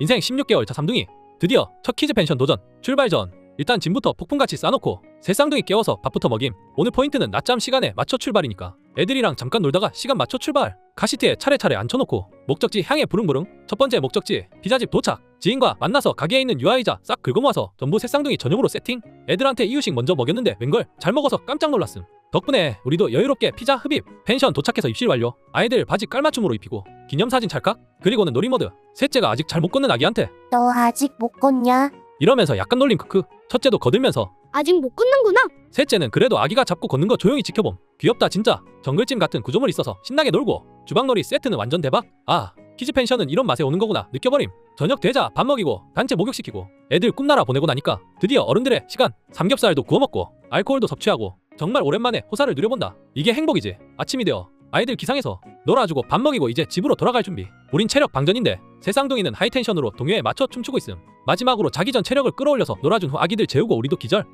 인생 16개월 차 삼둥이. 드디어 첫 키즈 펜션 도전 출발 전. 일단 짐부터 폭풍같이 싸놓고 새 쌍둥이 깨워서 밥부터 먹임. 오늘 포인트는 낮잠 시간에 맞춰 출발이니까. 애들이랑 잠깐 놀다가 시간 맞춰 출발. 카시트에 차례차례 앉혀놓고 목적지 향해 부릉부릉. 첫 번째 목적지 피자집 도착. 지인과 만나서 가게에 있는 유아이자 싹 긁어모아서 전부 새 쌍둥이 전용으로 세팅. 애들한테 이유식 먼저 먹였는데 웬걸? 잘 먹어서 깜짝 놀랐음 덕분에 우리도 여유롭게 피자 흡입 펜션 도착해서 입실 완료. 아이들 바지 깔맞춤으로 입히고 기념사진 찰칵 그리고는 놀이모드. 셋째가 아직 잘 못 걷는 아기한테. 너 아직 못 걷냐? 이러면서 약간 놀림 크크. 첫째도 거들면서. 아직 못 끊는구나. 셋째는 그래도 아기가 잡고 걷는 거 조용히 지켜봄. 귀엽다 진짜. 정글짐 같은 구조물 있어서 신나게 놀고 주방놀이 세트는 완전 대박. 아 키즈 펜션은 이런 맛에 오는 거구나. 느껴버림. 저녁 되자 밥 먹이고 단체 목욕시키고. 애들 꿈나라 보내고 나니까 드디어 어른들의 시간. 삼겹살도 구워 먹고 알코올도 섭취하고 정말 오랜만에 호사를 누려본다. 이게 행복이지. 아침이 되어 아이들 기상해서 놀아주고 밥 먹이고 이제 집으로 돌아갈 준비. 우린 체력 방전인데 새 쌍둥이는 하이텐션으로 동요에 맞춰 춤추고 있음. 마지막으로 자기 전 체력을 끌어올려서 놀아준 후 아기들 재우고 우리도 기절